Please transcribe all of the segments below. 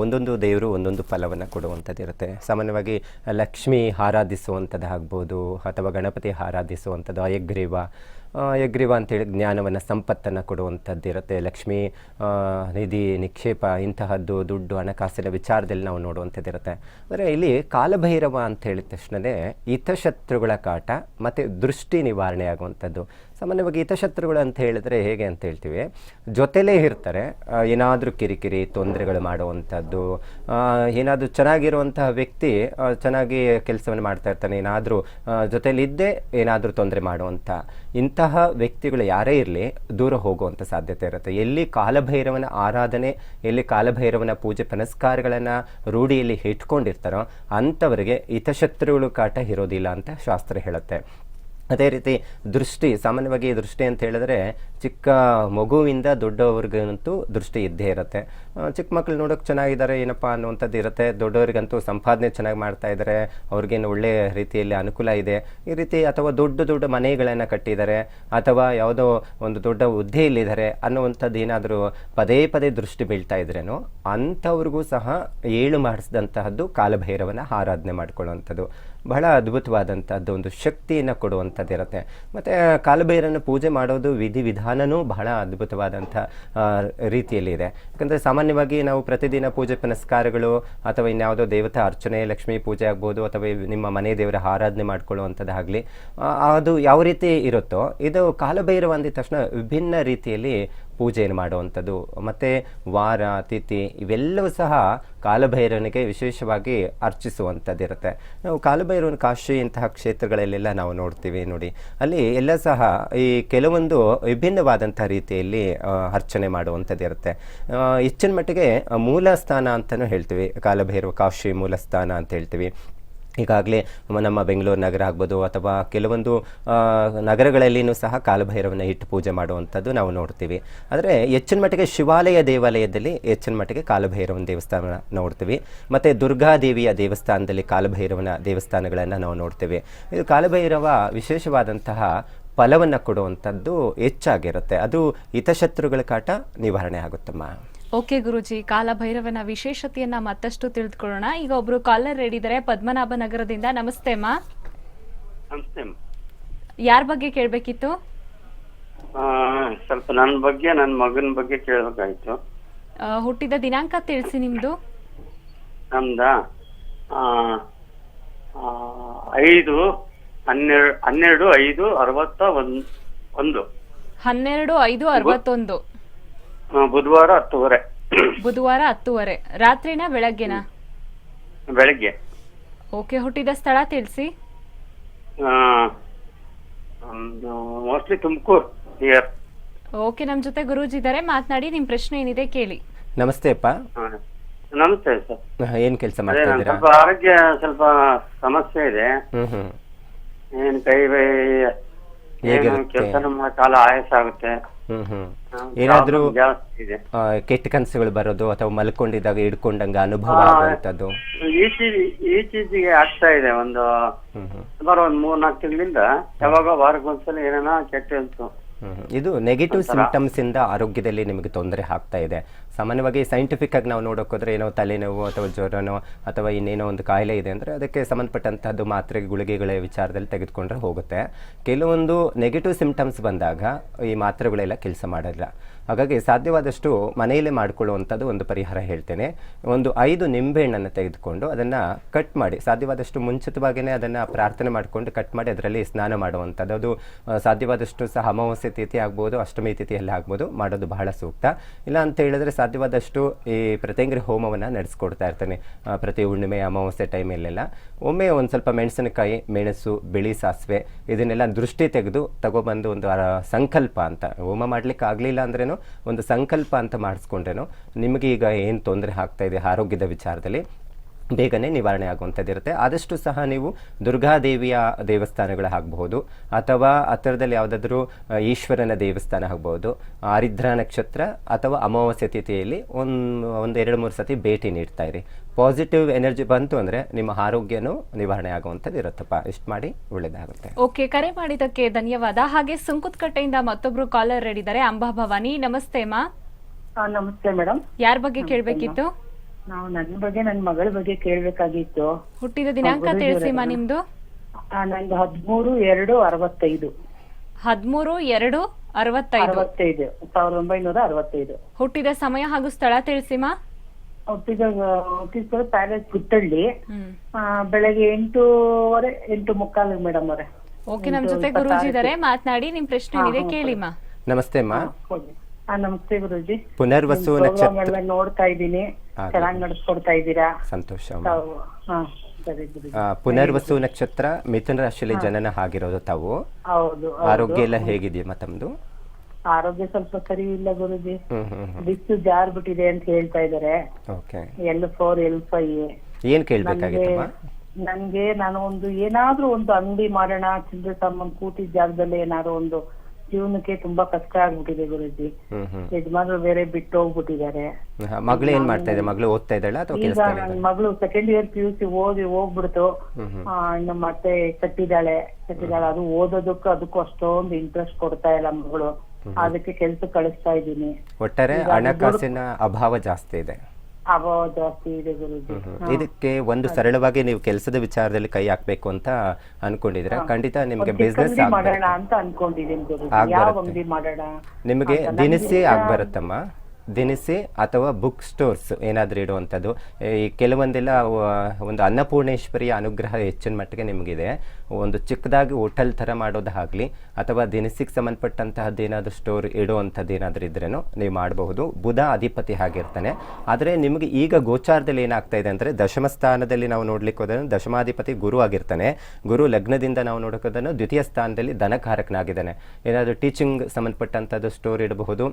ಒಂದೊಂದು ದೇವರು ಒಂದೊಂದು ಫಲವನ್ನು ಕೊಡುವಂಥದ್ದು ಇರುತ್ತೆ ಸಾಮಾನ್ಯವಾಗಿ ಲಕ್ಷ್ಮಿ ಆರಾಧಿಸುವಂಥದ್ದು ಆಗ್ಬೋದು, ಅಥವಾ ಗಣಪತಿ ಆರಾಧಿಸುವಂಥದ್ದು, ಅಯಗ್ರೀವ ಯಗ್ರೀವ ಅಂತೇಳಿ ಜ್ಞಾನವನ್ನು, ಸಂಪತ್ತನ್ನು ಕೊಡುವಂಥದ್ದು ಇರುತ್ತೆ ಲಕ್ಷ್ಮಿ ನಿಧಿ, ನಿಕ್ಷೇಪ, ಇಂತಹದ್ದು ದುಡ್ಡು, ಹಣಕಾಸಿನ ವಿಚಾರದಲ್ಲಿ ನಾವು ನೋಡುವಂಥದ್ದು ಇರುತ್ತೆ ಅಂದರೆ ಇಲ್ಲಿ ಕಾಲಭೈರವ ಅಂತ ಹೇಳಿದ ತಕ್ಷಣವೇ ಹಿತಶತ್ರುಗಳ ಕಾಟ ಮತ್ತು ದೃಷ್ಟಿ ನಿವಾರಣೆ ಆಗುವಂಥದ್ದು. ಸಾಮಾನ್ಯವಾಗಿ ಹಿತಶತ್ರುಗಳು ಅಂತ ಹೇಳಿದ್ರೆ ಹೇಗೆ ಅಂತ ಹೇಳ್ತೀವಿ? ಜೊತೆಲೇ ಇರ್ತಾರೆ. ಏನಾದರೂ ಕಿರಿಕಿರಿ, ತೊಂದರೆಗಳು ಮಾಡುವಂಥದ್ದು ಏನಾದರೂ ಚೆನ್ನಾಗಿರುವಂತಹ ವ್ಯಕ್ತಿ ಚೆನ್ನಾಗಿ ಕೆಲಸವನ್ನು ಮಾಡ್ತಾ ಇರ್ತಾನೆ, ಏನಾದರೂ ಜೊತೆಲಿದ್ದೇ ಏನಾದರೂ ತೊಂದರೆ ಮಾಡುವಂಥ ಇಂತಹ ವ್ಯಕ್ತಿಗಳು ಯಾರೇ ಇರಲಿ, ದೂರ ಹೋಗುವಂಥ ಸಾಧ್ಯತೆ ಇರುತ್ತೆ. ಎಲ್ಲಿ ಕಾಲಭೈರವನ ಆರಾಧನೆ, ಎಲ್ಲಿ ಕಾಲಭೈರವನ ಪೂಜೆ ಪುನಸ್ಕಾರಗಳನ್ನು ರೂಢಿಯಲ್ಲಿ ಇಟ್ಕೊಂಡಿರ್ತಾರೋ ಅಂಥವರಿಗೆ ಹಿತಶತ್ರುಗಳು ಕಾಟ ಇರೋದಿಲ್ಲ ಅಂತ ಶಾಸ್ತ್ರ ಹೇಳುತ್ತೆ. ಅದೇ ರೀತಿ ದೃಷ್ಟಿ, ಸಾಮಾನ್ಯವಾಗಿ ದೃಷ್ಟಿ ಅಂತ ಹೇಳಿದ್ರೆ ಚಿಕ್ಕ ಮಗುವಿಂದ ದೊಡ್ಡವ್ರಿಗಂತೂ ದೃಷ್ಟಿ ಇದ್ದೇ ಇರುತ್ತೆ. ಚಿಕ್ಕ ಮಕ್ಕಳು ನೋಡೋಕೆ ಚೆನ್ನಾಗಿದ್ದಾರೆ, ಏನಪ್ಪ ಅನ್ನುವಂಥದ್ದು ಇರುತ್ತೆ. ದೊಡ್ಡವರಿಗಂತೂ ಸಂಪಾದನೆ ಚೆನ್ನಾಗಿ ಮಾಡ್ತಾ ಇದ್ದಾರೆ, ಅವ್ರಿಗೇನು ಒಳ್ಳೆ ರೀತಿಯಲ್ಲಿ ಅನುಕೂಲ ಇದೆ. ಈ ರೀತಿ ಅಥವಾ ದೊಡ್ಡ ದೊಡ್ಡ ಮನೆಗಳನ್ನು ಕಟ್ಟಿದ್ದಾರೆ, ಅಥವಾ ಯಾವುದೋ ಒಂದು ದೊಡ್ಡ ಹುದ್ದೆಯಲ್ಲಿದ್ದಾರೆ ಅನ್ನುವಂಥದ್ದು ಏನಾದರೂ ಪದೇ ಪದೇ ದೃಷ್ಟಿ ಬೀಳ್ತಾ ಇದ್ರೇನೋ ಅಂಥವ್ರಿಗೂ ಸಹ ಏಳು ಮಾಡಿಸಿದಂತಹದ್ದು ಕಾಲಭೈರವನ ಆರಾಧನೆ ಮಾಡ್ಕೊಳ್ಳುವಂಥದ್ದು. ಬಹಳ ಅದ್ಭುತವಾದಂಥದ್ದು ಒಂದು ಶಕ್ತಿಯನ್ನು ಕೊಡುವಂಥದ್ದಿರುತ್ತೆ ಮತ್ತು ಕಾಲಭೈರನ ಪೂಜೆ ಮಾಡೋದು ವಿಧಿವಿಧಾನನೂ ಬಹಳ ಅದ್ಭುತವಾದಂಥ ರೀತಿಯಲ್ಲಿದೆ. ಯಾಕಂದರೆ ಸಾಮಾನ್ಯವಾಗಿ ನಾವು ಪ್ರತಿದಿನ ಪೂಜೆ ಪುನಸ್ಕಾರಗಳು ಅಥವಾ ಇನ್ಯಾವುದೋ ದೇವತಾ ಅರ್ಚನೆ, ಲಕ್ಷ್ಮೀ ಪೂಜೆ ಆಗ್ಬೋದು ಅಥವಾ ನಿಮ್ಮ ಮನೆ ದೇವರ ಆರಾಧನೆ ಮಾಡ್ಕೊಳ್ಳುವಂಥದ್ದಾಗಲಿ ಅದು ಯಾವ ರೀತಿ ಇರುತ್ತೋ, ಇದು ಕಾಲಭೈರವ ಅಂದಿದ ತಕ್ಷಣ ವಿಭಿನ್ನ ರೀತಿಯಲ್ಲಿ ಪೂಜೆಯನ್ನು ಮಾಡುವಂಥದ್ದು. ಮತ್ತು ವಾರ, ತಿಥಿ ಇವೆಲ್ಲವೂ ಸಹ ಕಾಲಭೈರವನಿಗೆ ವಿಶೇಷವಾಗಿ ಅರ್ಚಿಸುವಂಥದ್ದಿರುತ್ತೆ. ನಾವು ಕಾಲಭೈರವನ ಕಾಶಿ ಇಂತಹ ಕ್ಷೇತ್ರಗಳಲ್ಲೆಲ್ಲ ನಾವು ನೋಡ್ತೀವಿ ನೋಡಿ. ಅಲ್ಲಿ ಎಲ್ಲ ಸಹ ಈ ಕೆಲವೊಂದು ವಿಭಿನ್ನವಾದಂಥ ರೀತಿಯಲ್ಲಿ ಅರ್ಚನೆ ಮಾಡುವಂಥದ್ದಿರುತ್ತೆ. ಹೆಚ್ಚಿನ ಮಟ್ಟಿಗೆ ಮೂಲಸ್ಥಾನ ಮೂಲ ಸ್ಥಾನ ಅಂತಲೂ ಹೇಳ್ತೀವಿ. ಕಾಲಭೈರವ ಕಾಶಿ ಮೂಲಸ್ಥಾನ ಅಂತ ಹೇಳ್ತೀವಿ. ಈಗಾಗಲೇ ನಮ್ಮ ಬೆಂಗಳೂರು ನಗರ ಆಗ್ಬೋದು ಅಥವಾ ಕೆಲವೊಂದು ನಗರಗಳಲ್ಲಿಯೂ ಸಹ ಕಾಲಭೈರವನ ಇಟ್ಟು ಪೂಜೆ ಮಾಡುವಂಥದ್ದು ನಾವು ನೋಡ್ತೀವಿ. ಆದರೆ ಹೆಚ್ಚಿನ ಮಟ್ಟಿಗೆ ಶಿವಾಲಯ ದೇವಾಲಯದಲ್ಲಿ ಹೆಚ್ಚಿನ ಮಟ್ಟಿಗೆ ಕಾಲಭೈರವನ ದೇವಸ್ಥಾನ ನೋಡ್ತೀವಿ. ಮತ್ತು ದುರ್ಗಾದೇವಿಯ ದೇವಸ್ಥಾನದಲ್ಲಿ ಕಾಲಭೈರವನ ದೇವಸ್ಥಾನಗಳನ್ನು ನಾವು ನೋಡ್ತೀವಿ. ಇದು ಕಾಲಭೈರವ ವಿಶೇಷವಾದಂತಹ ಫಲವನ್ನು ಕೊಡುವಂಥದ್ದು ಹೆಚ್ಚಾಗಿರುತ್ತೆ. ಅದು ಹಿತಶತ್ರುಗಳ ಕಾಟ ನಿವಾರಣೆ ಆಗುತ್ತಮ್ಮ. ಓಕೆ ಗುರುಜಿ ಕಾಲಭೈರವನ ವಿಶೇಷತೆಯನ್ನ ಮತ್ತಷ್ಟು ತಿಳಿದುಕೊಳ್ಳೋಣ. ಈಗ ಒಬ್ರು ಕಾಲರ್ ಇದ್ದಾರೆ ಪದ್ಮನಾಭ ನಗರದಿಂದ. ನಮಸ್ತೆ ಅಮ್ಮ. ನಮಸ್ತೆ ಅಮ್ಮ. ಯಾರ ಬಗ್ಗೆ ಕೇಳಬೇಕಿತ್ತು? ಆ, ಸ್ವಲ್ಪ ನನ್ನ ಬಗ್ಗೆ ನನ್ನ ಮಗನ ಬಗ್ಗೆ ಕೇಳಬೇಕಾಯ್ತು. ಹುಟ್ಟಿದ ದಿನಾಂಕ ತಿಳಿಸಿ ನಿಮ್ದು. ನಮ್ದ? ಆ, ಆ, ಐದು ಹನ್ನೆರಡು ಹನ್ನೆರಡು ಐದು ಅರವತ್ತ ಒಂದ್ ಒಂದು. ಹನ್ನೆರಡು ಐದು ಅರವತ್ತೊಂದು. ಬುಧವಾರ ಹತ್ತುವರೆ. ಬುಧವಾರ ಹತ್ತುವರೆ. ರಾತ್ರಿನ ಬೆಳಗ್ಗೆನಾ? ಬೆಳಗ್ಗೆ. ಓಕೆ ಹುಟ್ಟಿದ ಸ್ಥಳ ತಿಳಿಸಿ. ಮೋಸ್ಟ್ಲಿ ತುಮಕೂರು ನಿಯರ್ ಓಕೆ ನಮ್ಮ ಜೊತೆ ಗುರೂಜಿ ಇದ್ದಾರೆ. ಮಾತನಾಡಿ ನಿಮ್ಮ ಪ್ರಶ್ನೆ ಏನಿದೆ ಕೇಳಿ. ನಮಸ್ತೆ ಅಪ್ಪ. ನಮಸ್ತೆ ಸರ್. ಏನು ಕೆಲಸ ಅದೇ ಮಾಡ್ತಾ ಇದ್ದೀರಾ? ಸ್ವಲ್ಪ ಆರೋಗ್ಯ ಸ್ವಲ್ಪ ಸಮಸ್ಯೆ ಇದೆ. ಏನ್ ಕೈ ಬೈ ಏನು ಹೇಗಿರುತ್ತೆ? ಕೆಲಸ ಕಾಲ ಆಯಾಸ ಆಗುತ್ತೆ. ಏನಾದರೂ ಕೆಟ್ಟ ಕನಸುಗಳು ಬರೋದು ಅಥವಾ ಮಲ್ಕೊಂಡಿದ್ದಾಗ ಹಿಡ್ಕೊಂಡಂಗ ಅನುಭವ ಆಗುವಂತದ್ದು ಈಚೀಚೆಗೆ ಆಗ್ತಾ ಇದೆ ಒಂದು ಸುಮಾರು ಒಂದ್ ಮೂರ್ ನಾಲ್ಕು ತಿಂಗಳಿಂದ ಯಾವಾಗ ವಾರಕ್ಕೆ ಒಂದ್ಸಲ ಏನೇನೋ ಕೆಟ್ಟ ಅನ್ಸು. ಇದು ನೆಗೆಟಿವ್ ಸಿಂಪ್ಟಮ್ಸ್ ಇಂದ ಆರೋಗ್ಯದಲ್ಲಿ ನಿಮಗೆ ತೊಂದರೆ ಆಗ್ತಾ ಇದೆ. ಸಾಮಾನ್ಯವಾಗಿ ಸೈಂಟಿಫಿಕ್ ಆಗಿ ನಾವು ನೋಡೋಕೋದ್ರೆ ಏನೋ ತಲೆನೋವು ಅಥವಾ ಜ್ವರನೋ ಅಥವಾ ಇನ್ನೇನೋ ಒಂದು ಕಾಯಿಲೆ ಇದೆ ಅಂದರೆ ಅದಕ್ಕೆ ಸಂಬಂಧಪಟ್ಟಂತಹದ್ದು ಮಾತ್ರೆ ಗುಳಿಗೆಗಳ ವಿಚಾರದಲ್ಲಿ ತೆಗೆದುಕೊಂಡ್ರೆ ಹೋಗುತ್ತೆ. ಕೆಲವೊಂದು ನೆಗೆಟಿವ್ ಸಿಂಪ್ಟಮ್ಸ್ ಬಂದಾಗ ಈ ಮಾತ್ರೆಗಳೆಲ್ಲ ಕೆಲಸ ಮಾಡಲ್ಲ. ಹಾಗಾಗಿ ಸಾಧ್ಯವಾದಷ್ಟು ಮನೆಯಲ್ಲೇ ಮಾಡಿಕೊಳ್ಳುವಂಥದ್ದು ಒಂದು ಪರಿಹಾರ ಹೇಳ್ತೇನೆ. ಒಂದು ಐದು ನಿಂಬೆಹಣ್ಣನ್ನು ತೆಗೆದುಕೊಂಡು ಅದನ್ನು ಕಟ್ ಮಾಡಿ, ಸಾಧ್ಯವಾದಷ್ಟು ಮುಂಚಿತವಾಗಿಯೇ ಅದನ್ನು ಪ್ರಾರ್ಥನೆ ಮಾಡಿಕೊಂಡು ಕಟ್ ಮಾಡಿ ಅದರಲ್ಲಿ ಸ್ನಾನ ಮಾಡುವಂಥದ್ದು. ಅದು ಸಾಧ್ಯವಾದಷ್ಟು ಸಹ ಅಮಾವಾಸ್ಯೆ ತಿಥಿ ಆಗ್ಬೋದು, ಅಷ್ಟಮಿ ತಿಥಿಯಲ್ಲಿ ಆಗ್ಬೋದು, ಮಾಡೋದು ಬಹಳ ಸೂಕ್ತ. ಇಲ್ಲ ಅಂತ ಹೇಳಿದ್ರೆ ಸಾಧ್ಯವಾದಷ್ಟು ಈ ಪ್ರತ್ಯಂಗ್ರಿ ಹೋಮವನ್ನು ನಡೆಸ್ಕೊಡ್ತಾ ಇರ್ತೇನೆ ಪ್ರತಿ ಹುಣ್ಣಿಮೆ, ಅಮಾವಾಸ್ಯೆ ಟೈಮಲ್ಲೆಲ್ಲ. ಒಮ್ಮೆ ಒಂದು ಸ್ವಲ್ಪ ಮೆಣಸಿನಕಾಯಿ, ಮೆಣಸು, ಬಿಳಿ ಸಾಸಿವೆ, ಇದನ್ನೆಲ್ಲ ದೃಷ್ಟಿ ತೆಗೆದು ತಗೊಬಂದು ಒಂದು ಸಂಕಲ್ಪ ಅಂತ. ಹೋಮ ಮಾಡ್ಲಿಕ್ಕೆ ಆಗಲಿಲ್ಲ ಅಂದ್ರೇನು ಒಂದು ಸಂಕಲ್ಪ ಅಂತ ಮಾಡಿಸ್ಕೊಂಡ್ರೇನೋ ನಿಮಗೆ ಈಗ ಏನು ತೊಂದರೆ ಆಗ್ತಾ ಇದೆ ಆರೋಗ್ಯದ ವಿಚಾರದಲ್ಲಿ ಬೇಗನೆ ನಿವಾರಣೆ ಆಗುವಂಥದ್ದು ಇರುತ್ತೆ ಆದಷ್ಟು ಸಹ ನೀವು ದುರ್ಗಾದೇವಿಯ ದೇವಸ್ಥಾನಗಳು ಆಗಬಹುದು ಅಥವಾ ಹತ್ತಿರದಲ್ಲಿ ಯಾವುದಾದ್ರೂ ಈಶ್ವರನ ದೇವಸ್ಥಾನ ಆಗ್ಬೋದು ಆರಿದ್ರ ನಕ್ಷತ್ರ ಅಥವಾ ಅಮಾವಾಸ್ಯ ತಿಥಿಯಲ್ಲಿ ಒಂದು ಒಂದು ಎರಡು ಮೂರು ಸತಿ ಭೇಟಿ ನೀಡ್ತಾ ಇರಿ. ಪಾಸಿಟಿವ್ ಎನರ್ಜಿ ಬಂತು ಅಂದರೆ ನಿಮ್ಮ ಆರೋಗ್ಯನೂ ನಿವಾರಣೆ ಆಗುವಂಥದ್ದು ಇರುತ್ತಪ್ಪ ಇಷ್ಟು ಮಾಡಿ ಒಳ್ಳೇದಾಗುತ್ತೆ ಓಕೆ ಕರೆ ಮಾಡಿದ್ದಕ್ಕೆ ಧನ್ಯವಾದ. ಹಾಗೆ ಸುಂಕುತ್ಕಟ್ಟೆಯಿಂದ ಮತ್ತೊಬ್ರು ಕಾಲರ್ ರೆಡಿದ್ದಾರೆ ಅಂಬಾ ಭವಾನಿ. ನಮಸ್ತೆ ಮಾ. ಹಾ ನಮಸ್ತೆ ಮೇಡಮ್. ಯಾರ ಬಗ್ಗೆ ಕೇಳಬೇಕಿತ್ತು? ನಾವು ನನ್ನ ಬಗ್ಗೆ ನನ್ನ ಮಗಳ ಬಗ್ಗೆ ಕೇಳ್ಬೇಕಾಗಿತ್ತು. ಹುಟ್ಟಿದ ದಿನಾಂಕ ತಿಳಿಸಿಮ್ಮ ಮಾ ನಿಮ್ದು? ಆ, ನಂದು ಹದಿಮೂರು ಎರಡು ಅರವತ್ತೈದು. ಹದಿಮೂರು ಎರಡು ಅರವತ್ತೈದು. ಅರವತ್ತೈದು ಸಾವಿರದ ಒಂಬೈನೂರ ಅರವತ್ತೈದು. ಹುಟ್ಟಿದ ಸಮಯ ಹಾಗೂ ಸ್ಥಳ ತಿಳಿಸಿಮ್ಮ ಮಾ ಹುಟ್ಟಿದ ಹುಟ್ಟಿದ ಪ್ಯಾಲೇಸ್ ಗುತ್ತಳ್ಳಿ. ಹ್ಮ್. ಆ, ಬೆಳಗ್ಗೆ ಎಂಟೂವರೆ ಎಂಟು ಮುಕ್ಕಾಲು ಮೇಡಮ್ ಅವರೇ. ಓಕೆ ನಮ್ ಜೊತೆ ಗುರೂಜಿ ಇದಾರೆ ಮಾತನಾಡಿ ನಿಮ್ ಪ್ರಶ್ನೆ ಏನಿದೆ ಕೇಳಿಮ್ಮ ಮಾ ನಮಸ್ತೆ ಅಮ್ಮ. ಹೋಗಿ ಹಾ ನಮಸ್ತೆ ಗುರುಜಿ. ಪುನರ್ವಸು ನಕ್ಷತ್ರ ನೋಡ್ತಾ ಇದ್ದೀನಿ. ಚೆನ್ನಾಗಿ ನಡೆಸ್ಕೊಡ್ತಾ ಇದ್ದೀರಾ? ಸಂತೋಷ. ತಾವು ಹಾ ಸರಿ ಗುರುಜಿ. ಆ, ಪುನರ್ವಸು ನಕ್ಷತ್ರ ಮಿಥುನ ರಾಶಿಯಲ್ಲಿ ಜನನ ಆಗಿರೋದು ತಾವು. ಹೌದು ಆರೋಗ್ಯ ಎಲ್ಲ ಹೇಗಿದೆಯಮ್ಮ ತಮ್ಮದು ಆರೋಗ್ಯ ಸ್ವಲ್ಪ ಸರಿ ಇಲ್ಲ ಗುರುಜಿ. ಹ್ಮ್ ಹ್ಮ್ ಬಿಟ್ಟಿದೆ ಅಂತ ಹೇಳ್ತಾ ಇದಾರೆ okay. L four L five ಏನ್ ಕೇಳಬೇಕಾಗಿತ್ತಮ್ಮ? ನನ್ಗೆ ನಾನು ಒಂದು ಏನಾದ್ರೂ ಒಂದು ಅಂಗಡಿ ಮಾಡೋಣ ಚಿಲ್ಲರೆ ಸಾಮಾನು ಕೂತಿದ್ದ ಜಾಗದಲ್ಲಿ ಏನಾದ್ರು ಒಂದು ಜೀವನಕ್ಕೆ ತುಂಬಾ ಕಷ್ಟ ಆಗ್ಬಿಟ್ಟಿದೆ ಗುರುಜಿ. ಯಜಮಾನರು ಬೇರೆ ಬಿಟ್ಟು ಹೋಗ್ಬಿಟ್ಟಿದ್ದಾರೆ. ಮಗಳು ಏನ್ ಮಾಡ್ತಾ ಇದೆ? ಮಗಳು ಓದ್ತಾ ಇದ್ದಾಳ ಅಥವಾ ಈಗ ನನ್ ಮಗಳು second year P U C ಓದಿ ಹೋಗ್ಬಿಡ್ತು. ಆ, ಇನ್ನು ಮತ್ತೆ ಕಟ್ಟಿದಾಳೆ ಕಟ್ಟಿದಾಳೆ ಅದು ಓದೋದಕ್ಕೂ ಅದಕ್ಕೂ ಅಷ್ಟೊಂದು ಇಂಟ್ರೆಸ್ಟ್ ಕೊಡ್ತಾ ಇಲ್ಲ ಮಗಳು. ಅದಕ್ಕೆ ಕೆಲ್ಸ ಕಳಿಸ್ತಾ ಇದ್ದೀನಿ. ಒಟ್ಟಾರೆ ಹಣಕಾಸಿನ ಅಭಾವ ಜಾಸ್ತಿ ಇದೆ. ಇದಕ್ಕೆ ಒಂದು ಸರಳವಾಗಿ ನೀವು ಕೆಲಸದ ವಿಚಾರದಲ್ಲಿ ಕೈ ಹಾಕ್ಬೇಕು ಅಂತ ಅನ್ಕೊಂಡಿದ್ರೆ ಖಂಡಿತ ನಿಮ್ಗೆ ಬಿಸ್ನೆಸ್ ನಿಮಗೆ ದಿನಸಿ ಆಗ್ಬರುತ್ತಮ್ಮ? ದಿನಸಿ ಅಥವಾ ಬುಕ್ ಸ್ಟೋರ್ಸ್ ಏನಾದರೂ ಇಡುವಂಥದ್ದು. ಈ ಕೆಲವೊಂದೆಲ್ಲ ಒಂದು ಅನ್ನಪೂರ್ಣೇಶ್ವರಿಯ ಅನುಗ್ರಹ ಹೆಚ್ಚಿನ ಮಟ್ಟಿಗೆ ನಿಮಗಿದೆ. ಒಂದು ಚಿಕ್ಕದಾಗಿ ಹೋಟೆಲ್ ಥರ ಮಾಡೋದಾಗಲಿ ಅಥವಾ ದಿನಸಿಗೆ ಸಂಬಂಧಪಟ್ಟಂತಹದ್ದು ಏನಾದರೂ ಸ್ಟೋರ್ ಇಡುವಂಥದ್ದು ಏನಾದರೂ ಇದ್ರೇನು ನೀವು ಮಾಡಬಹುದು. ಬುಧ ಅಧಿಪತಿ ಆಗಿರ್ತಾನೆ ಆದರೆ ನಿಮಗೆ ಈಗ ಗೋಚಾರದಲ್ಲಿ ಏನಾಗ್ತಾ ಇದೆ ಅಂದರೆ ದಶಮ ಸ್ಥಾನದಲ್ಲಿ ನಾವು ನೋಡ್ಲಿಕ್ಕೆ ಹೋದ್ರೆ ದಶಮಾಧಿಪತಿ ಗುರು ಆಗಿರ್ತಾನೆ. ಗುರು ಲಗ್ನದಿಂದ ನಾವು ನೋಡೋಕೋದನ್ನು ದ್ವಿತೀಯ ಸ್ಥಾನದಲ್ಲಿ ಧನಕಾರಕನಾಗಿದ್ದಾನೆ. ಏನಾದರೂ ಟೀಚಿಂಗ್ ಸಂಬಂಧಪಟ್ಟಂಥದ್ದು ಸ್ಟೋರ್ ಇಡಬಹುದು.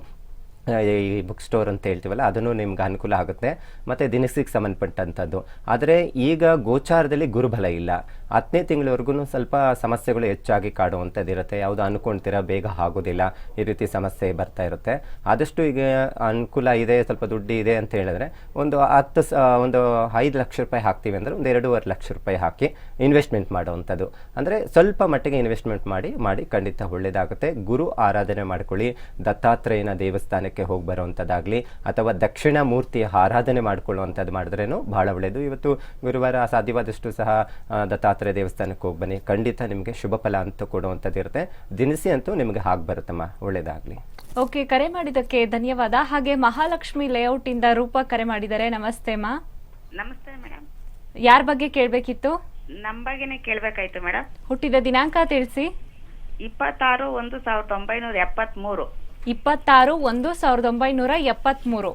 ಈ ಬುಕ್ ಸ್ಟೋರ್ ಅಂತ ಹೇಳ್ತೀವಲ್ಲ, ಅದನ್ನು ನಿಮ್ಗೆ ಅನುಕೂಲ ಆಗುತ್ತೆ. ಮತ್ತು ದಿನಸಿಗೆ ಸಂಬಂಧಪಟ್ಟಂಥದ್ದು. ಆದರೆ ಈಗ ಗೋಚಾರದಲ್ಲಿ ಗುರುಬಲ ಇಲ್ಲ. ಹತ್ತನೇ ತಿಂಗಳವರೆಗೂ ಸ್ವಲ್ಪ ಸಮಸ್ಯೆಗಳು ಹೆಚ್ಚಾಗಿ ಕಾಡುವಂಥದ್ದು ಇರುತ್ತೆ ಯಾವುದು ಅನ್ಕೊಳ್ತೀರಾ ಬೇಗ ಆಗೋದಿಲ್ಲ. ಈ ರೀತಿ ಸಮಸ್ಯೆ ಬರ್ತಾ ಇರುತ್ತೆ. ಆದಷ್ಟು ಈಗ ಅನುಕೂಲ ಇದೆ, ಸ್ವಲ್ಪ ದುಡ್ಡು ಇದೆ ಅಂತ ಹೇಳಿದ್ರೆ, ಒಂದು ಹತ್ತು ಸ, ಒಂದು ಐದು ಲಕ್ಷ ರೂಪಾಯಿ ಹಾಕ್ತೀವಿ ಅಂದರೆ ಒಂದು ಎರಡೂವರೆ ಲಕ್ಷ ರೂಪಾಯಿ ಹಾಕಿ ಇನ್ವೆಸ್ಟ್ಮೆಂಟ್ ಮಾಡುವಂಥದ್ದು. ಅಂದರೆ ಸ್ವಲ್ಪ ಮಟ್ಟಿಗೆ ಇನ್ವೆಸ್ಟ್ಮೆಂಟ್ ಮಾಡಿ ಮಾಡಿ ಖಂಡಿತ ಒಳ್ಳೆಯದಾಗುತ್ತೆ ಗುರು ಆರಾಧನೆ ಮಾಡ್ಕೊಳ್ಳಿ. ದತ್ತಾತ್ರೇಯನ ದೇವಸ್ಥಾನಕ್ಕೆ ಹೋಗಿ ಬರುವಂಥದ್ದಾಗಲಿ ಅಥವಾ ದಕ್ಷಿಣ ಮೂರ್ತಿಯ ಆರಾಧನೆ ಮಾಡ್ಕೊಳ್ಳುವಂಥದ್ದು ಮಾಡಿದ್ರೇನು ಭಾಳ ಒಳ್ಳೆಯದು ಇವತ್ತು ಗುರುವಾರ ಸಾಧ್ಯವಾದಷ್ಟು ಸಹ ದತ್ತಾತ್ರೇಯ ದೇವಸ್ಥಾನಕ್ಕೆ ಹೋಗಿ ಬನ್ನಿ. ಖಂಡಿತ ನಿಮಗೆ ಶುಭ ಫಲ ಅಂತ ಕೊಡುವಂಥದ್ದು ಇರುತ್ತೆ. ದಿನಸಿ ಅಂತೂ ನಿಮಗೆ ಹಾಗೆ ಬರುತ್ತಮ್ಮ. ಒಳ್ಳೆಯದಾಗಲಿ ಓಕೆ ಕರೆ ಮಾಡಿದ್ದಕ್ಕೆ ಧನ್ಯವಾದ. ಹಾಗೆ ಮಹಾಲಕ್ಷ್ಮಿ ಲೇಔಟ್ ಇಂದ ರೂಪ ಕರೆ ಮಾಡಿದ್ದಾರೆ ನಮಸ್ತೆ ಮಾ. ನಮಸ್ತೆ ಮೇಡಮ್. ಯಾರ ಬಗ್ಗೆ ಕೇಳಬೇಕಿತ್ತು? ನಮ್ಮ ಬಗ್ಗೆನೇ ಕೇಳ್ಬೇಕಾಯ್ತು ಮೇಡಮ್. ಹುಟ್ಟಿದ ದಿನಾಂಕ ತಿಳಿಸಿ. ಇಪ್ಪತ್ತಾರು ಒಂದು ಸಾವಿರದ ಒಂಬೈನೂರ ಎಪ್ಪತ್ತ್ಮೂರು ಇಪ್ಪತ್ತಾರು ಒಂದು ಸಾವಿರದ ಒಂಬೈನೂರ ಎಪ್ಪತ್ಮೂರು.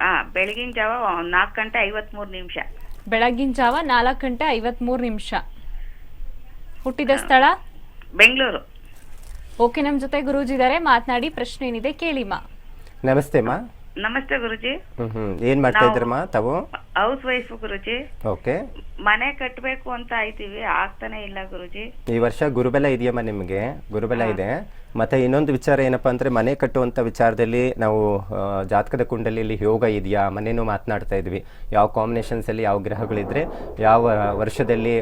ಹಾ ಬೆಳಗಿನ ಜಾವ ನಾಲ್ಕು ಗಂಟೆ ಐವತ್ತ್ಮೂರು ನಿಮಿಷ. ಬೆಳಗಿನ ಜಾವ ನಾಲ್ಕು ಗಂಟೆ ಐವತ್ಮೂರು ನಿಮಿಷ. ಹುಟ್ಟಿದ ಸ್ಥಳ? ಬೆಂಗಳೂರು. ಓಕೆ ನಮ್ಮ ಜೊತೆ ಗುರೂಜಿ ಇದ್ದಾರೆ ಮಾತನಾಡಿ ಪ್ರಶ್ನೆ ಏನಿದೆ ಕೇಳಿಮಾ ನಮಸ್ತೆ ಮಾ. ನಮಸ್ತೆ ಗುರುಜಿ. ಹ್ಮ್ ಹ್ಮ್. ಏನು ಮಾಡ್ತಾ ಇದ್ರಮ್ಮ ತಾವು? Housewife Guruji. ಓಕೆ. ಮನೆ ಕಟ್ಟಬೇಕು ಅಂತ ಆಯ್ತೀವಿ. ಆಗ್ತಾನೆ ಇಲ್ಲ ಗುರುಜಿ. ಈ ವರ್ಷ ಗುರುಬಲ ಇದೆಯಮ್ಮ ನಿಮಗೆ? ಗುರುಬಲ ಇದೆ. ಮತ್ತು ಇನ್ನೊಂದು ವಿಚಾರ ಏನಪ್ಪ ಅಂದರೆ ಮನೆ ಕಟ್ಟುವಂಥ ವಿಚಾರದಲ್ಲಿ ನಾವು ಜಾತಕದ ಕುಂಡಲಿಯಲ್ಲಿ ಯೋಗ ಇದೆಯಾ, ಮನೇನು ಮಾತನಾಡ್ತಾ ಇದ್ವಿ. ಯಾವ ಕಾಂಬಿನೇಷನ್ಸಲ್ಲಿ ಯಾವ ಗ್ರಹಗಳಿದ್ರೆ ಯಾವ ವರ್ಷದಲ್ಲಿ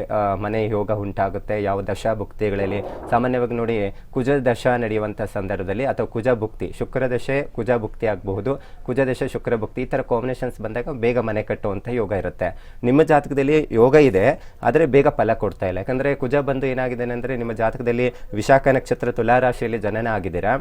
ಮನೆ ಯೋಗ ಉಂಟಾಗುತ್ತೆ, ಯಾವ ದಶಾ ಭುಕ್ತಿಗಳಲ್ಲಿ ಸಾಮಾನ್ಯವಾಗಿ ನೋಡಿ, ಕುಜ ದಶ ನಡೆಯುವಂಥ ಸಂದರ್ಭದಲ್ಲಿ ಅಥವಾ ಕುಜ ಭುಕ್ತಿ, ಶುಕ್ರ ದಶೆ ಕುಜ ಭುಕ್ತಿ ಆಗಬಹುದು. ಕುಜ ದಶೆ, ಶುಕ್ರ ಭುಕ್ತಿ ಈ ಥರ ಕಾಂಬಿನೇಷನ್ಸ್ ಬಂದಾಗ ಬೇಗ ಮನೆ ಕಟ್ಟುವಂಥ ಯೋಗ ಇರುತ್ತೆ. ನಿಮ್ಮ ಜಾತಕದಲ್ಲಿ ಯೋಗ ಇದೆ, ಆದರೆ ಬೇಗ ಫಲ ಕೊಡ್ತಾ ಇಲ್ಲ. ಯಾಕಂದರೆ ಕುಜ ಬಂದು ಏನಾಗಿದೆ ಅಂದರೆ ನಿಮ್ಮ ಜಾತಕದಲ್ಲಿ ವಿಶಾಖ ನಕ್ಷತ್ರ ತುಲಾ ರಾಶಿಯಲ್ಲಿ ಜನನ ಆಗಿದ್ದೀರಾ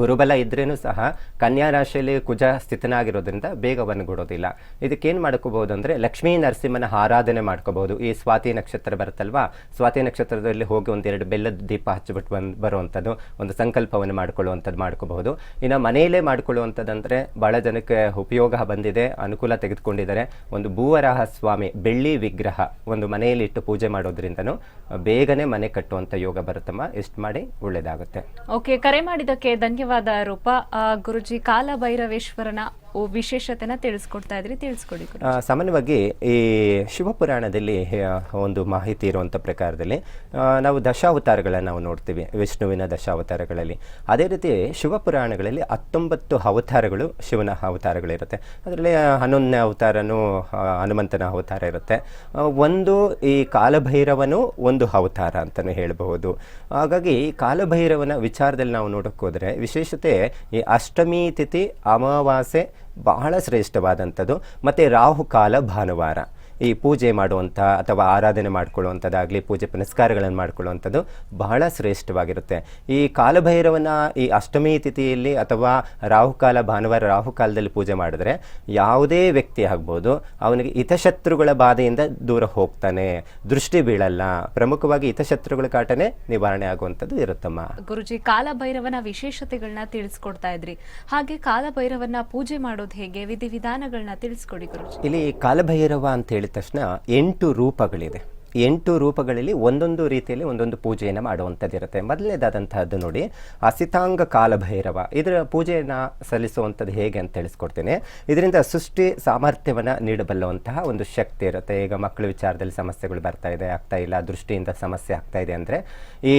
ಗುರುಬಲ ಇದ್ರೇನು ಸಹ ಕನ್ಯಾ ರಾಶಿಯಲ್ಲಿ ಕುಜ ಸ್ಥಿತನಾಗಿರೋದ್ರಿಂದ ಬೇಗ ಇದಕ್ಕೆ ಇದಕ್ಕೇನು ಮಾಡ್ಕೋಬಹುದು ಅಂದರೆ ಲಕ್ಷ್ಮೀ ನರಸಿಂಹನ ಆರಾಧನೆ ಮಾಡ್ಕೋಬಹುದು. ಈ ಸ್ವಾತಿ ನಕ್ಷತ್ರ ಬರುತ್ತಲ್ವಾ? ಸ್ವಾತಿ ನಕ್ಷತ್ರದಲ್ಲಿ ಹೋಗಿ ಒಂದೆರಡು ಬೆಲ್ಲದ ದೀಪ ಹಚ್ಚಿಬಿಟ್ಟು ಬಂದು ಬರುವಂಥದ್ದು, ಒಂದು ಸಂಕಲ್ಪವನ್ನು ಮಾಡ್ಕೊಳ್ಳುವಂಥದ್ದು ಮಾಡ್ಕೋಬಹುದು. ಇನ್ನು ಮನೆಯಲ್ಲೇ ಮಾಡ್ಕೊಳ್ಳುವಂಥದ್ದಂದರೆ ಭಾಳ ಜನಕ್ಕೆ ಉಪಯೋಗ ಬಂದಿದೆ, ಅನುಕೂಲ ತೆಗೆದುಕೊಂಡಿದ್ದಾರೆ. ಒಂದು ಭೂವರಾಹ ಸ್ವಾಮಿ, ಬೆಳ್ಳಿ ವಿಗ್ರಹ ಒಂದು ಮನೆಯಲ್ಲಿ ಇಟ್ಟು ಪೂಜೆ ಮಾಡೋದ್ರಿಂದನೂ ಬೇಗನೆ ಮನೆ ಕಟ್ಟುವಂಥ ಯೋಗ ಬರುತ್ತಮ್ಮ. ಇಷ್ಟು ಮಾಡಿ ಒಳ್ಳೆಯದಾಗುತ್ತೆ. ಓಕೆ ಕರೆ ಮಾಡಿದ್ದಕ್ಕೆ ಧನ್ಯವಾದ ರೂಪ ಗುರುಜಿ ಕಾಲ ಭೈರವೇಶ್ವರನ ಓ, ವಿಶೇಷತೆನ ತಿಳಿಸ್ಕೊಡ್ತಾ ಇದ್ರಿ, ತಿಳಿಸ್ಕೊಡಿ ಸಾಮಾನ್ಯವಾಗಿ ಈ ಶಿವಪುರಾಣದಲ್ಲಿ ಒಂದು ಮಾಹಿತಿ ಇರುವಂಥ ಪ್ರಕಾರದಲ್ಲಿ ನಾವು ದಶಾವತಾರಗಳನ್ನು ನಾವು ನೋಡ್ತೀವಿ, ವಿಷ್ಣುವಿನ ದಶಾವತಾರಗಳಲ್ಲಿ. ಅದೇ ರೀತಿ ಶಿವಪುರಾಣಗಳಲ್ಲಿ ಹತ್ತೊಂಬತ್ತು ಅವತಾರಗಳು ಶಿವನ ಅವತಾರಗಳಿರುತ್ತೆ. ಅದರಲ್ಲಿ ಹನ್ನೊಂದನೇ ಅವತಾರನೂ ಹನುಮಂತನ ಅವತಾರ ಇರುತ್ತೆ. ಒಂದು ಈ ಕಾಲಭೈರವನು ಒಂದು ಅವತಾರ ಅಂತಲೇ ಹೇಳಬಹುದು. ಹಾಗಾಗಿ ಕಾಲಭೈರವನ ವಿಚಾರದಲ್ಲಿ ನಾವು ನೋಡೋಕ್ಕೋದ್ರೆ, ವಿಶೇಷತೆ ಈ ಅಷ್ಟಮಿ ತಿಥಿ ಅಮಾವಾಸ್ಯೆ ಬಹಳ ಶ್ರೇಷ್ಠವಾದಂಥದ್ದು. ಮತ್ತು ರಾಹುಕಾಲ ಭಾನುವಾರ. ಈ ಪೂಜೆ ಮಾಡುವಂಥ ಅಥವಾ ಆರಾಧನೆ ಮಾಡ್ಕೊಳ್ಳುವಂಥದ್ದಾಗಲಿ ಪೂಜೆ ಪುನಸ್ಕಾರಗಳನ್ನು ಮಾಡ್ಕೊಳ್ಳುವಂಥದ್ದು ಬಹಳ ಶ್ರೇಷ್ಠವಾಗಿರುತ್ತೆ. ಈ ಕಾಲಭೈರವನ ಈ ಅಷ್ಟಮಿ ತಿಥಿಯಲ್ಲಿ ಅಥವಾ ರಾಹುಕಾಲ ಭಾನುವಾರ ರಾಹುಕಾಲದಲ್ಲಿ ಪೂಜೆ ಮಾಡಿದ್ರೆ ಯಾವುದೇ ವ್ಯಕ್ತಿ ಆಗ್ಬೋದು ಅವನಿಗೆ ಹಿತಶತ್ರುಗಳ ಬಾಧೆಯಿಂದ ದೂರ ಹೋಗ್ತಾನೆ ದೃಷ್ಟಿ ಬೀಳಲ್ಲ. ಪ್ರಮುಖವಾಗಿ ಹಿತಶತ್ರುಗಳ ಕಾಟನೆ ನಿವಾರಣೆ ಆಗುವಂಥದ್ದು ಇರುತ್ತಮ್ಮ. ಗುರುಜಿ ಕಾಲಭೈರವನ ವಿಶೇಷತೆಗಳನ್ನ ತಿಳಿಸ್ಕೊಡ್ತಾ ಇದ್ರಿ. ಹಾಗೆ ಕಾಲಭೈರವನ ಪೂಜೆ ಮಾಡೋದು ಹೇಗೆ? ವಿಧಿವಿಧಾನಗಳನ್ನ ತಿಳಿಸ್ಕೊಡಿ ಗುರುಜಿ. ಇಲ್ಲಿ ಕಾಲಭೈರವ ಅಂತ ಹೇಳಿದ ತಕ್ಷಣ ಎಂಟು ರೂಪಗಳಿದೆ. ಎಂಟು ರೂಪಗಳಲ್ಲಿ ಒಂದೊಂದು ರೀತಿಯಲ್ಲಿ ಒಂದೊಂದು ಪೂಜೆಯನ್ನು ಮಾಡುವಂಥದ್ದಿರುತ್ತೆ. ಮೊದಲನೇದಾದಂತಹದ್ದು ನೋಡಿ, ಅಸಿತಾಂಗ ಕಾಲಭೈರವ. ಇದರ ಪೂಜೆಯನ್ನು ಸಲ್ಲಿಸುವಂಥದ್ದು ಹೇಗೆ ಅಂತ ತಿಳಿಸ್ಕೊಡ್ತೇನೆ. ಇದರಿಂದ ಸೃಷ್ಟಿ ಸಾಮರ್ಥ್ಯವನ್ನು ನೀಡಬಲ್ಲುವಂತಹ ಒಂದು ಶಕ್ತಿ ಇರುತ್ತೆ. ಈಗ ಮಕ್ಕಳ ವಿಚಾರದಲ್ಲಿ ಸಮಸ್ಯೆಗಳು ಬರ್ತಾ ಇದೆ, ಆಗ್ತಾ ಇಲ್ಲ, ದೃಷ್ಟಿಯಿಂದ ಸಮಸ್ಯೆ ಆಗ್ತಾ ಇದೆ ಅಂದರೆ ಈ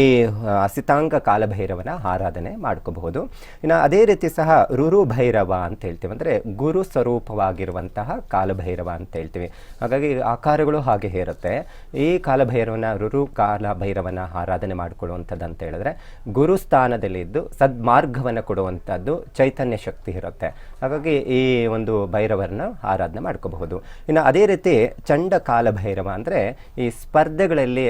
ಅಸಿತಾಂಗ ಕಾಲಭೈರವನ ಆರಾಧನೆ ಮಾಡ್ಕೋಬಹುದು. ಇನ್ನು ಅದೇ ರೀತಿ ಸಹ ರುರು ಭೈರವ ಅಂತ ಹೇಳ್ತೀವಿ. ಅಂದರೆ ಗುರು ಸ್ವರೂಪವಾಗಿರುವಂತಹ ಕಾಲಭೈರವ ಅಂತ ಹೇಳ್ತೀವಿ. ಹಾಗಾಗಿ ಆಕಾರಗಳು ಹಾಗೆ ಇರುತ್ತೆ. ಈ ಕಾಲಭೈರವನ ರುರು ಕಾಲಭೈರವನ ಆರಾಧನೆ ಮಾಡಿಕೊಳ್ಳುವಂಥದ್ದು ಅಂತ ಹೇಳಿದ್ರೆ, ಗುರು ಸ್ಥಾನದಲ್ಲಿದ್ದು ಸದ್ಮಾರ್ಗವನ್ನು ಕೊಡುವಂಥದ್ದು ಚೈತನ್ಯ ಶಕ್ತಿ ಇರುತ್ತೆ. ಹಾಗಾಗಿ ಈ ಒಂದು ಭೈರವರನ್ನ ಆರಾಧನೆ ಮಾಡ್ಕೋಬಹುದು. ಇನ್ನು ಅದೇ ರೀತಿ ಚಂಡ ಕಾಲಭೈರವ ಅಂದರೆ ಈ ಸ್ಪರ್ಧೆಗಳಲ್ಲಿ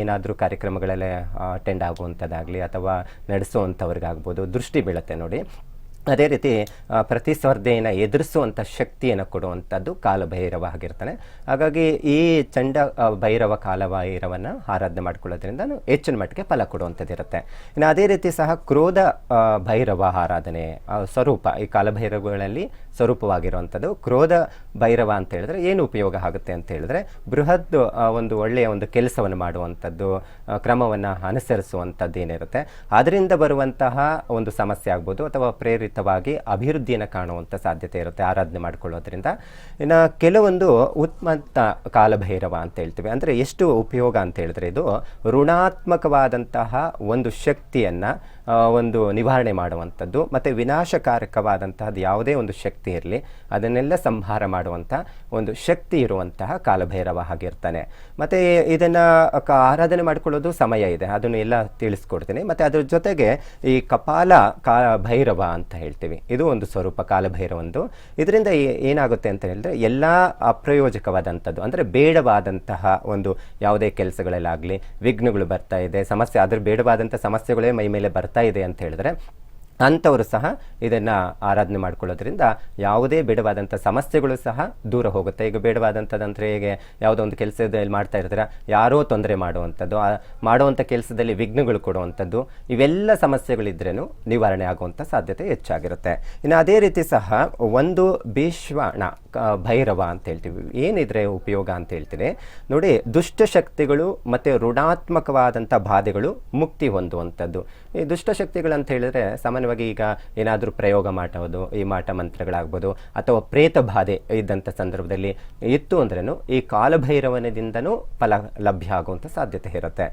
ಏನಾದರೂ ಕಾರ್ಯಕ್ರಮಗಳಲ್ಲಿ ಅಟೆಂಡ್ ಆಗುವಂಥದ್ದಾಗಲಿ ಅಥವಾ ನಡೆಸುವಂಥವ್ರಿಗಾಗ್ಬೋದು, ದೃಷ್ಟಿ ಬೀಳುತ್ತೆ ನೋಡಿ. ಅದೇ ರೀತಿ ಪ್ರತಿಸ್ಪರ್ಧೆಯನ್ನು ಎದುರಿಸುವಂಥ ಶಕ್ತಿಯನ್ನು ಕೊಡುವಂಥದ್ದು ಕಾಲಭೈರವ ಆಗಿರ್ತಾನೆ ಹಾಗಾಗಿ ಈ ಚಂಡ ಭೈರವ ಕಾಲಭೈರವನ್ನು ಆರಾಧನೆ ಮಾಡ್ಕೊಳ್ಳೋದ್ರಿಂದ ಹೆಚ್ಚಿನ ಮಟ್ಟಿಗೆ ಫಲ ಕೊಡುವಂಥದ್ದು ಇರುತ್ತೆ ಇನ್ನು ಅದೇ ರೀತಿ ಸಹ ಕ್ರೋಧ ಭೈರವ ಆರಾಧನೆ ಸ್ವರೂಪ, ಈ ಕಾಲಭೈರವಗಳಲ್ಲಿ ಸ್ವರೂಪವಾಗಿರುವಂಥದ್ದು. ಕ್ರೋಧ, ಭೈರವ ಅಂತ ಹೇಳಿದ್ರೆ ಏನು ಉಪಯೋಗ ಆಗುತ್ತೆ ಅಂತ ಹೇಳಿದ್ರೆ ಬೃಹತ್ ಒಂದು ಒಳ್ಳೆಯ ಒಂದು ಕೆಲಸವನ್ನು ಮಾಡುವಂಥದ್ದು ಕ್ರಮವನ್ನು ಅನುಸರಿಸುವಂಥದ್ದು ಏನಿರುತ್ತೆ. ಅದರಿಂದ ಬರುವಂತಹ ಒಂದು ಸಮಸ್ಯೆ ಆಗ್ಬೋದು ಅಥವಾ ಪ್ರೇರಿತವಾಗಿ ಅಭಿವೃದ್ಧಿಯನ್ನು ಕಾಣುವಂಥ ಸಾಧ್ಯತೆ ಇರುತ್ತೆ ಆರಾಧನೆ ಮಾಡಿಕೊಳ್ಳೋದ್ರಿಂದ. ಇನ್ನು ಕೆಲವೊಂದು ಉತ್ಮತ್ತ ಕಾಲಭೈರವ ಅಂತ ಹೇಳ್ತೀವಿ. ಅಂದರೆ ಎಷ್ಟು ಉಪಯೋಗ ಅಂತ ಹೇಳಿದ್ರೆ ಇದು ಋಣಾತ್ಮಕವಾದಂತಹ ಒಂದು ಶಕ್ತಿಯನ್ನು ಒಂದು ನಿವಾರಣೆ ಮಾಡುವಂಥದ್ದು, ಮತ್ತು ವಿನಾಶಕಾರಕವಾದಂತಹದ್ದು ಯಾವುದೇ ಒಂದು ಶಕ್ತಿ ಇರಲಿ, ಅದನ್ನೆಲ್ಲ ಸಂಹಾರ ಮಾಡುವಂಥ ಒಂದು ಶಕ್ತಿ ಇರುವಂತಹ ಕಾಲಭೈರವ ಆಗಿರ್ತಾನೆ ಮತ್ತು ಇದನ್ನು ಆರಾಧನೆ ಮಾಡಿಕೊಳ್ಳೋದು ಸಮಯ ಇದೆ, ಅದನ್ನು ಎಲ್ಲ ತಿಳಿಸ್ಕೊಡ್ತೀನಿ. ಮತ್ತು ಅದ್ರ ಜೊತೆಗೆ ಈ ಕಪಾಲ ಕಾ ಭೈರವ ಅಂತ ಹೇಳ್ತೀವಿ, ಇದು ಒಂದು ಸ್ವರೂಪ ಕಾಲಭೈರವಂದು. ಇದರಿಂದ ಏನಾಗುತ್ತೆ ಅಂತ ಹೇಳಿದ್ರೆ, ಎಲ್ಲ ಅಪ್ರಯೋಜಕವಾದಂಥದ್ದು, ಅಂದರೆ ಬೇಡವಾದಂತಹ ಒಂದು ಯಾವುದೇ ಕೆಲಸಗಳಲ್ಲಾಗಲಿ, ವಿಘ್ನಗಳು ಬರ್ತಾ ಇದೆ, ಸಮಸ್ಯೆ, ಅದರ ಬೇಡವಾದಂಥ ಸಮಸ್ಯೆಗಳೇ ಮೈ ಮೇಲೆ ಬರ್ತಾ ಇದೆ ಅಂತ ಹೇಳಿದ್ರೆ, ಅಂಥವರು ಸಹ ಇದನ್ನು ಆರಾಧನೆ ಮಾಡ್ಕೊಳ್ಳೋದ್ರಿಂದ ಯಾವುದೇ ಬೇಡವಾದಂಥ ಸಮಸ್ಯೆಗಳು ಸಹ ದೂರ ಹೋಗುತ್ತೆ. ಈಗ ಬೇಡವಾದಂಥದ್ದಂದರೆ ಹೇಗೆ? ಯಾವುದೋ ಒಂದು ಕೆಲಸದಲ್ಲಿ ಮಾಡ್ತಾ ಇರ್ತೀರ? ಯಾರೋ ತೊಂದರೆ ಮಾಡುವಂಥದ್ದು ಮಾಡುವಂಥ ಕೆಲಸದಲ್ಲಿ ವಿಘ್ನಗಳು ಕೊಡುವಂಥದ್ದು, ಇವೆಲ್ಲ ಸಮಸ್ಯೆಗಳಿದ್ರೂ ನಿವಾರಣೆ ಆಗುವಂಥ ಸಾಧ್ಯತೆ ಹೆಚ್ಚಾಗಿರುತ್ತೆ. ಇನ್ನು ಅದೇ ರೀತಿ ಸಹ ಒಂದು ಭೀಷ್ವಾಣ ಕ- ಭೈರವ ಅಂತ ಹೇಳ್ತೀವಿ. ಏನಿದ್ರೆ ಉಪಯೋಗ ಅಂತ ಹೇಳ್ತೀನಿ. ನೋಡಿ ದುಷ್ಟಶಕ್ತಿಗಳು ಮತ್ತು ಋಣಾತ್ಮಕವಾದಂಥ ಬಾಧೆಗಳು ಮುಕ್ತಿ ಹೊಂದುವಂಥದ್ದು. ಈ ದುಷ್ಟಶಕ್ತಿಗಳು ಅಂತ ಹೇಳಿದ್ರೆ ಸಾಮಾನ್ಯವಾಗಿ ಈಗ ಏನಾದರೂ ಪ್ರಯೋಗ ಮಾಡೋದು ಈ ಮಾಟ ಮಂತ್ರಗಳಾಗ್ಬೋದು, ಅಥವಾ ಪ್ರೇತ ಬಾಧೆ ಇದ್ದಂಥ ಸಂದರ್ಭದಲ್ಲಿ ಇತ್ತು ಅಂದ್ರೂ ಈ ಕಾಲಭೈರವನದಿಂದನೂ ಫಲ ಲಭ್ಯ ಆಗುವಂಥ ಸಾಧ್ಯತೆ ಇರುತ್ತೆ.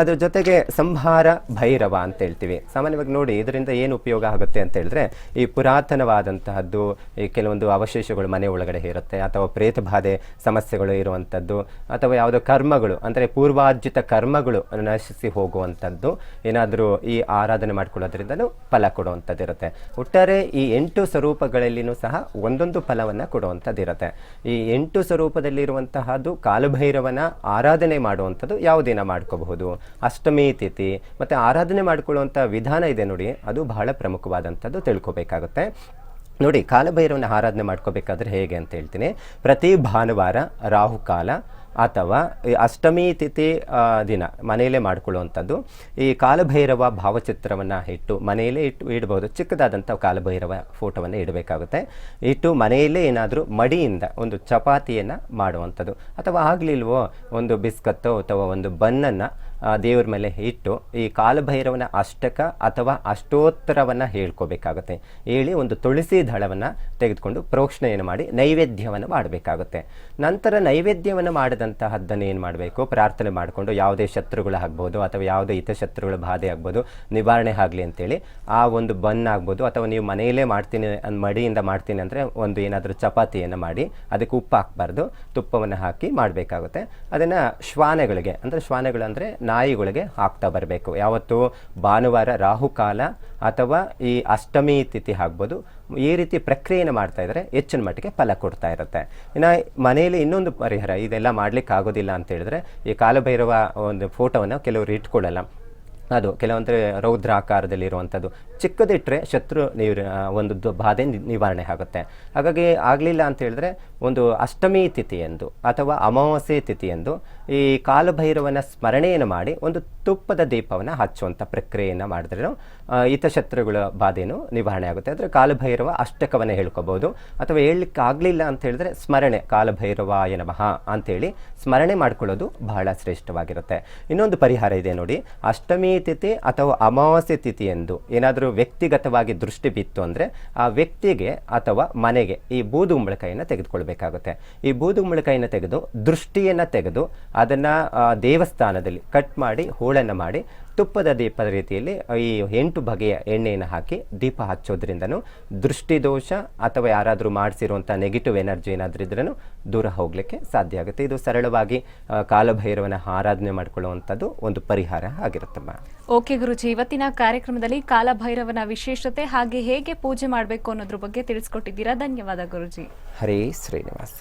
ಅದ್ರ ಜೊತೆಗೆ ಸಂಹಾರ ಭೈರವ ಅಂತ ಹೇಳ್ತೀವಿ. ಸಾಮಾನ್ಯವಾಗಿ ನೋಡಿ ಇದರಿಂದ ಏನು ಉಪಯೋಗ ಆಗುತ್ತೆ ಅಂತ ಹೇಳಿದ್ರೆ ಈ ಪುರಾತನವಾದಂತಹದ್ದು, ಈ ಕೆಲವೊಂದು ಅವಶೇಷಗಳು ಮನೆ ಒಳಗಡೆ ಇರುತ್ತೆ, ಅಥವಾ ಪ್ರೇತ ಬಾಧೆ ಸಮಸ್ಯೆಗಳು ಇರುವಂಥದ್ದು, ಅಥವಾ ಯಾವುದೋ ಕರ್ಮಗಳು, ಅಂದರೆ ಪೂರ್ವಾರ್ಜಿತ ಕರ್ಮಗಳು ನಶಿಸಿ ಹೋಗುವಂಥದ್ದು, ಏನಾದರೂ ಈ ಆರಾಧನೆ ಮಾಡ್ಕೊಳ್ಳೋದ್ರಿಂದ ಫಲ ಕೊಡುವಂಥದ್ದಿರುತ್ತೆ. ಒಟ್ಟಾರೆ ಈ ಎಂಟು ಸ್ವರೂಪಗಳಲ್ಲಿನೂ ಸಹ ಒಂದೊಂದು ಫಲವನ್ನು ಕೊಡುವಂಥದ್ದಿರುತ್ತೆ. ಈ ಎಂಟು ಸ್ವರೂಪದಲ್ಲಿರುವಂತಹದ್ದು ಕಾಲಭೈರವನ ಆರಾಧನೆ ಮಾಡುವಂಥದ್ದು ಯಾವುದಿನ ಮಾಡ್ಕೋಬಹುದು. ಅಷ್ಟಮಿ ತಿಥಿ ಮತ್ತು ಆರಾಧನೆ ಮಾಡಿಕೊಳ್ಳುವಂಥ ವಿಧಾನ ಇದೆ ನೋಡಿ, ಅದು ಬಹಳ ಪ್ರಮುಖವಾದಂಥದ್ದು ತಿಳ್ಕೊಬೇಕಾಗುತ್ತೆ. ನೋಡಿ, ಕಾಲಭೈರವನ ಆರಾಧನೆ ಮಾಡ್ಕೋಬೇಕಾದ್ರೆ ಹೇಗೆ ಅಂತ ಹೇಳ್ತೀನಿ. ಪ್ರತಿ ಭಾನುವಾರ ರಾಹುಕಾಲ ಅಥವಾ ಅಷ್ಟಮಿ ತಿಥಿ ದಿನ ಮನೆಯಲ್ಲೇ ಮಾಡಿಕೊಳ್ಳುವಂಥದ್ದು. ಈ ಕಾಲಭೈರವ ಭಾವಚಿತ್ರವನ್ನು ಇಟ್ಟು ಮನೆಯಲ್ಲೇ ಇಟ್ಟು ಇಡಬಹುದು ಚಿಕ್ಕದಾದಂಥ ಕಾಲಭೈರವ ಫೋಟೋವನ್ನು ಇಡಬೇಕಾಗುತ್ತೆ. ಇಟ್ಟು ಮನೆಯಲ್ಲೇ ಏನಾದರೂ ಮಡಿಯಿಂದ ಒಂದು ಚಪಾತಿಯನ್ನು ಮಾಡುವಂಥದ್ದು. ಅಥವಾ ಆಗಲಿಲ್ವೋ ಒಂದು ಬಿಸ್ಕತ್ತೋ ಅಥವಾ ಒಂದು ಬನ್ನನ್ನು ದೇವ್ರ ಮೇಲೆ ಇಟ್ಟು ಈ ಕಾಲಭೈರವನ ಅಷ್ಟಕ ಅಥವಾ ಅಷ್ಟೋತ್ತರವನ್ನು ಹೇಳ್ಕೋಬೇಕಾಗುತ್ತೆ. ಹೇಳಿ ಒಂದು ತುಳಸಿ ದಳವನ್ನು ತೆಗೆದುಕೊಂಡು ಪ್ರೋಕ್ಷಣೆಯನ್ನು ಮಾಡಿ ನೈವೇದ್ಯವನ್ನು ಮಾಡಬೇಕಾಗುತ್ತೆ. ನಂತರ ನೈವೇದ್ಯವನ್ನು ಮಾಡಿದಂತಹದ್ದನ್ನು ಏನು ಮಾಡಬೇಕು? ಪ್ರಾರ್ಥನೆ ಮಾಡಿಕೊಂಡು ಯಾವುದೇ ಶತ್ರುಗಳಾಗ್ಬೋದು ಅಥವಾ ಯಾವುದೇ ಹಿತಶತ್ರುಗಳ ಬಾಧೆ ಆಗ್ಬೋದು, ನಿವಾರಣೆ ಆಗಲಿ ಅಂತೇಳಿ ಆ ಒಂದು ಬನ್ ಆಗ್ಬೋದು ಅಥವಾ ನೀವು ಮನೆಯಲ್ಲೇ ಮಾಡ್ತೀನಿ ಮಡಿಯಿಂದ ಮಾಡ್ತೀನಿ ಅಂದರೆ ಒಂದು ಏನಾದರೂ ಚಪಾತಿಯನ್ನು ಮಾಡಿ ಅದಕ್ಕೆ ಉಪ್ಪು ಹಾಕಬಾರ್ದು, ತುಪ್ಪವನ್ನು ಹಾಕಿ ಮಾಡಬೇಕಾಗುತ್ತೆ. ಅದನ್ನು ಶ್ವಾನಗಳಿಗೆ, ಅಂದರೆ ಶ್ವಾನಗಳು ಅಂದರೆ ನಾಯಿಗಳಿಗೆ ಹಾಕ್ತಾ ಬರಬೇಕು. ಯಾವತ್ತು ಭಾನುವಾರ, ರಾಹುಕಾಲ ಅಥವಾ ಈ ಅಷ್ಟಮಿ ತಿಥಿ ಆಗ್ಬೋದು, ಈ ರೀತಿ ಪ್ರಕ್ರಿಯೆಯನ್ನು ಮಾಡ್ತಾ ಇದ್ದರೆ ಹೆಚ್ಚಿನ ಮಟ್ಟಿಗೆ ಫಲ ಕೊಡ್ತಾ ಇರುತ್ತೆ. ಇನ್ನು ಮನೆಯಲ್ಲಿ ಇನ್ನೊಂದು ಪರಿಹಾರ, ಇದೆಲ್ಲ ಮಾಡ್ಲಿಕ್ಕೆ ಆಗೋದಿಲ್ಲ ಅಂತ ಹೇಳಿದ್ರೆ, ಈ ಕಾಲಭೈರವ ಒಂದು ಫೋಟೋವನ್ನು ಕೆಲವರು ಇಟ್ಕೊಳ್ಳಲ್ಲ. ಅದು ಕೆಲವೊಂದು ರೌದ್ರಾಕಾರದಲ್ಲಿ ಇರುವಂಥದ್ದು ಚಿಕ್ಕದಿಟ್ಟರೆ ಶತ್ರು ನೀರು ಒಂದು ಬಾಧೆ ನಿವಾರಣೆ ಆಗುತ್ತೆ. ಹಾಗಾಗಿ ಆಗಲಿಲ್ಲ ಅಂತ ಹೇಳಿದ್ರೆ ಒಂದು ಅಷ್ಟಮಿ ತಿಥಿಯಂದು ಅಥವಾ ಅಮಾವಾಸ್ಯೆ ತಿಥಿಯಂದು ಈ ಕಾಲಭೈರವನ ಸ್ಮರಣೆಯನ್ನು ಮಾಡಿ ಒಂದು ತುಪ್ಪದ ದೀಪವನ್ನು ಹಚ್ಚುವಂಥ ಪ್ರಕ್ರಿಯೆಯನ್ನು ಮಾಡಿದ್ರೆ ಹಿತಶತ್ರುಗಳ ಬಾಧೆಯೂ ನಿವಾರಣೆ ಆಗುತ್ತೆ. ಅಂದರೆ ಕಾಲಭೈರವ ಅಷ್ಟಕವನ್ನು ಹೇಳ್ಕೋಬೋದು. ಅಥವಾ ಹೇಳಲಿಕ್ಕೆ ಆಗಲಿಲ್ಲ ಅಂತ ಹೇಳಿದ್ರೆ ಸ್ಮರಣೆ, ಕಾಲಭೈರವಾಯ ನಮಃ ಅಂಥೇಳಿ ಸ್ಮರಣೆ ಮಾಡ್ಕೊಳ್ಳೋದು ಬಹಳ ಶ್ರೇಷ್ಠವಾಗಿರುತ್ತೆ. ಇನ್ನೊಂದು ಪರಿಹಾರ ಇದೆ ನೋಡಿ. ಅಷ್ಟಮಿ ತಿಥಿ ಅಥವಾ ಅಮಾವಾಸ್ಯೆ ತಿಥಿ ಎಂದು ಏನಾದರೂ ವ್ಯಕ್ತಿಗತವಾಗಿ ದೃಷ್ಟಿ ಬಿತ್ತು ಅಂದರೆ ಆ ವ್ಯಕ್ತಿಗೆ ಅಥವಾ ಮನೆಗೆ ಈ ಬೂದುಗುಂಬಳಕಾಯಿನ ತೆಗೆದುಕೊಳ್ಬೇಕಾಗುತ್ತೆ. ಈ ಬೂದುಂಬಳಕಾಯಿನ ತೆಗೆದು ದೃಷ್ಟಿಯನ್ನು ತೆಗೆದು ಅದನ್ನು ದೇವಸ್ಥಾನದಲ್ಲಿ ಕಟ್ ಮಾಡಿ, ಹೋಳನ್ನು ಮಾಡಿ ತುಪ್ಪದ ದೀಪದ ರೀತಿಯಲ್ಲಿ ಈ ಎಂಟು ಬಗೆಯ ಎಣ್ಣೆಯನ್ನು ಹಾಕಿ ದೀಪ ಹಚ್ಚೋದ್ರಿಂದನೂ ದೃಷ್ಟಿದೋಷ ಅಥವಾ ಯಾರಾದರೂ ಮಾಡಿಸಿರುವಂಥ ನೆಗೆಟಿವ್ ಎನರ್ಜಿ ಏನಾದರೂ ಇದ್ರೂ ದೂರ ಹೋಗಲಿಕ್ಕೆ ಸಾಧ್ಯ ಆಗುತ್ತೆ. ಇದು ಸರಳವಾಗಿ ಕಾಲಭೈರವನ ಆರಾಧನೆ ಮಾಡಿಕೊಳ್ಳುವಂಥದ್ದು ಒಂದು ಪರಿಹಾರ ಆಗಿರುತ್ತಮ್ಮ ಓಕೆ ಗುರುಜಿ ಇವತ್ತಿನ ಕಾರ್ಯಕ್ರಮದಲ್ಲಿ ಕಾಲಭೈರವನ ವಿಶೇಷತೆ ಹಾಗೆ ಹೇಗೆ ಪೂಜೆ ಮಾಡಬೇಕು ಅನ್ನೋದ್ರ ಬಗ್ಗೆ ತಿಳಿಸ್ಕೊಟ್ಟಿದ್ದೀರಾ? ಧನ್ಯವಾದ ಗುರುಜಿ. ಹರೇ ಶ್ರೀನಿವಾಸ.